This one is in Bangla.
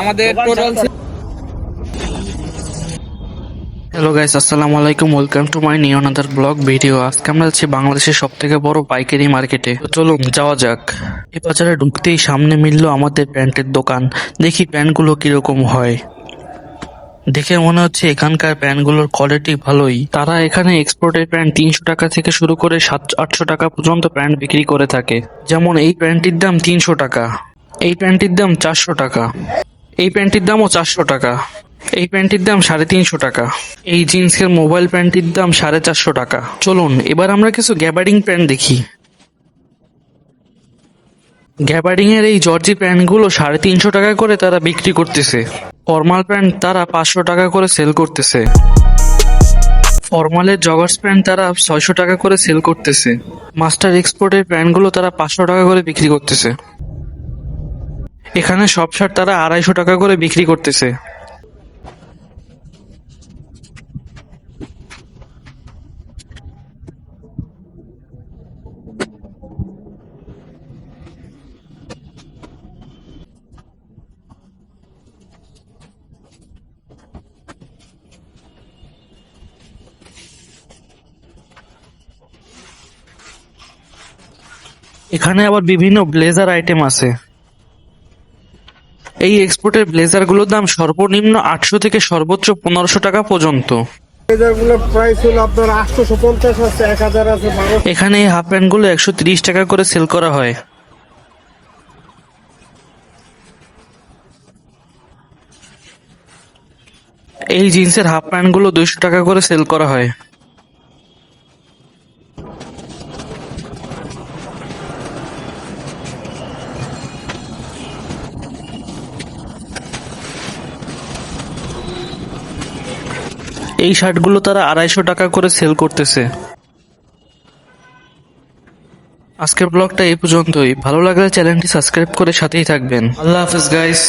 আমাদের টোটাল হ্যালো গাইস আসসালামু আলাইকুম। Welcome to my new another blog video আজকে আমরা যাচ্ছি বাংলাদেশের সব থেকে বড় পাইকারি মার্কেটে। চলুন যাওয়া যাক। এই বাজারে ঢুকতেই সামনে মিললো আমাদের প্যান্টের দোকান। দেখি প্যান্টগুলো কীরকম হয়। দেখে মনে হচ্ছে এখানকার প্যান্টগুলোর কোয়ালিটি ভালোই। তারা এখানে এক্সপোর্টের প্যান্ট তিনশো টাকা থেকে শুরু করে সাত আটশো টাকা পর্যন্ত প্যান্ট বিক্রি করে থাকে। যেমন এই প্যান্টটির দাম তিনশো টাকা। এই প্যান্টটির দাম চারশো টাকা। এই প্যান্টটির দামও চারশো টাকা। এই প্যান্টটির দাম সাড়ে তিনশো টাকা। এই জিন্সের মোবাইল প্যান্টটির দাম সাড়ে চারশো টাকা। চলুন, এবার আমরা কিছু গ্যাবার্ডিং প্যান্ট দেখি। গ্যাবার্ডিং এর এই জর্জি প্যান্টগুলো সাড়ে তিনশো টাকা করে তারা বিক্রি করতেছে। ফর্মাল প্যান্ট তারা পাঁচশো টাকা করে সেল করতেছে। ফর্মালের জগার্স প্যান্ট তারা ছয়শো টাকা করে সেল করতেছে। মাস্টার এক্সপোর্টের প্যান্টগুলো তারা পাঁচশো টাকা করে বিক্রি করতেছে। এখানে সব শার্ট তারা আড়াইশো টাকা করে বিক্রি করতেছে। এখানে আবার বিভিন্ন ব্লেজার আইটেম আছে। এই এক্সপোর্টের ব্লেজারগুলোর দাম সর্বনিম্ন আটশো থেকে সর্বোচ্চ পনেরোশো টাকা পর্যন্ত। এখানে এই হাফ প্যান্টগুলো একশো তিরিশ টাকা করে সেল করা হয়। এই জিন্সের হাফ প্যান্টগুলো দুইশো টাকা করে সেল করা হয়। এই শার্টগুলো তারা আড়াইশো টাকা করে সেল করতেছে। আজকের ব্লগটা এই পর্যন্তই। ভালো লাগলে চ্যানেলটি সাবস্ক্রাইব করে সাথেই থাকবেন। আল্লাহ হাফেজ গাইস